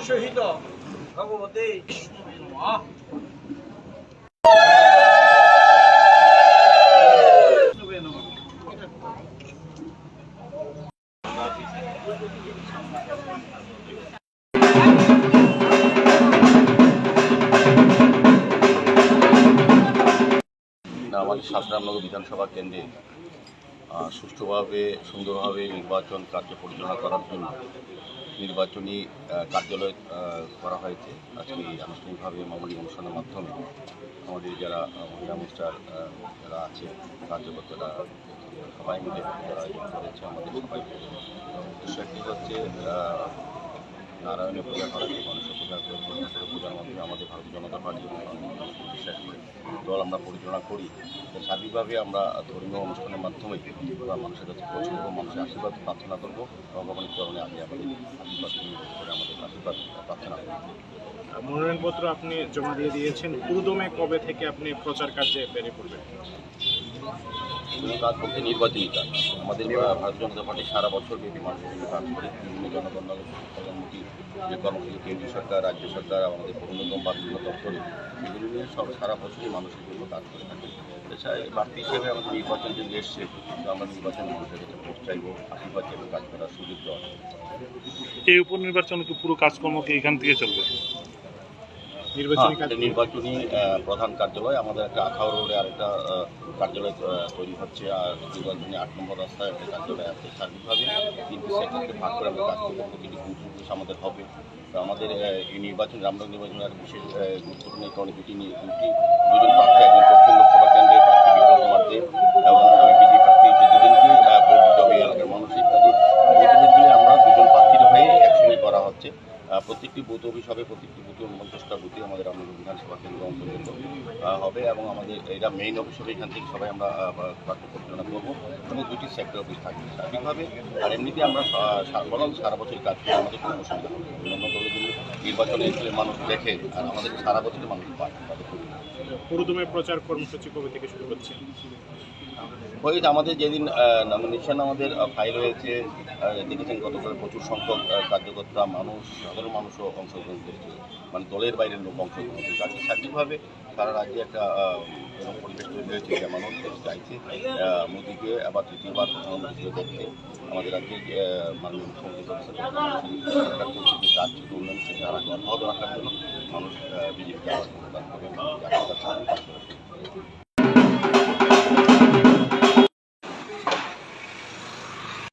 সহিত ভগবতে আমাদের শাসরামনগর বিধানসভা কেন্দ্রে সুষ্ঠুভাবে, সুন্দরভাবে নির্বাচন কার্য পরিচালনা করার জন্য নির্বাচনী কার্যালয় করা হয়েছে। আজকে আনুষ্ঠানিকভাবে মামনি অনুষ্ঠানের মাধ্যমে আমাদের যারা মহিলা মোর্চার যারা আছে, কার্যকর্তারা, সবাই মিলে যারা আয়োজন করেছে আমাদের সবাই। উদ্দেশ্য হচ্ছে নারায়ণের পূজা করা, মানুষের পূজা করে পূজার মাধ্যমে আমাদের ভারতীয় জনতা পার্টি। এবং দল আমরা পরিচালনা করি সার্বিকভাবে আমরা ধর্মীয় অনুষ্ঠানের মাধ্যমে মানুষের কাছে পৌঁছে দেবো, মানুষের আশীর্বাদ প্রার্থনা করব। ভগবানের চরণে আমি আমাদের আশীর্বাদ করে আমাদের আশীর্বাদ প্রার্থনা করব মনোনয়নপত্র আপনি জমা দিয়ে দিয়েছেন। পুরোদমে কবে থেকে আপনি প্রচার কার্যে বেরিয়ে পড়বেন? বিভিন্ন কাজ বলতে নির্বাচনী কাজ আমাদের ভারতীয় জনতা পার্টি সারা বছর ব্যাপী মানুষের জন্য কাজ করে বিভিন্ন জনগণনা কল্যাণমুখী যে কর্মসূচি কেন্দ্রীয় সরকার রাজ্য সরকার আমাদের পূর্ণতম বা বিভিন্ন দপ্তরে নিয়ে সব সারা বছরই মানুষের জন্য কাজ করে থাকে এছাড়া বাড়তি হিসেবে আমাদের নির্বাচন যদি এসছে তো আমরা নির্বাচন মানুষের কাছে ভোট চাইব আশীর্বাদ চাইব কাজ করার সুযোগ দেওয়া এই উপনির্বাচন কি পুরো কাজকর্ম কি এখান থেকে চলবে নির্বাচনী হ্যাঁ, প্রধান কার্যালয় আমাদের একটা আখাও রোডে আরেকটা কার্যালয় তৈরি হচ্ছে আর নির্বাচনী আট নম্বর রাস্তায় একটা কার্যালয় আছে সার্বিকভাবে তিনটি সেক্টরকে ভাগ করে আমরা কাজ করব প্রতিটি গুরুত্বপূর্ণ আমাদের হবে। তো আমাদের এই নির্বাচন রামনগর নির্বাচনের বিশেষ গুরুত্বপূর্ণ কারণে দুটি দুটি দুজন বুথ অফিস হবে প্রত্যেকটি বুথে উনপঞ্চাশটা বুথে আমাদের রামনগর বিধানসভা কেন্দ্র অন্তর্গত হবে এবং আমাদের এটা মেইন অফিস হবে, এখান থেকে সবাই আমরা কার্য পরিচালনা করব এবং দুটি সেক্টর অফিস থাকবে সার্বিকভাবে আর এমনিতে আমরা বরং সারা বছর কাজ করি, আমাদের কোনো অসুবিধা হবে না। অন্যান্য দলের জন্য নির্বাচনে মানুষ দেখে, আর আমাদের সারা বছরই মানুষ পায় প্রচার কর্মসূচি কবে থেকে শুরু হচ্ছে ওই আমাদের যেদিন নমিনেশন আমাদের ফাইল হয়েছে দেখেছেন গতকাল প্রচুর সংখ্যক কার্যকর্তা, মানুষ, সাধারণ মানুষও অংশগ্রহণ করেছে। মানে দলের বাইরের লোক অংশগ্রহণ করেছে। আজকে সার্বিকভাবে সারা রাজ্যে একটা পরিবেশ তৈরি হয়েছে যে মানুষ চাইছে মোদীকে আবার তৃতীয়বার প্রধানমন্ত্রী দেখতে আমাদের রাজ্যে মাননীয় মুখ্যমন্ত্রী প্রফেসর সরকার করছে যে কাজ উন্নয়ন সেটা আরও অব্যাহত রাখার জন্য মানুষ বিজেপিকে আবার করবে জাতীয়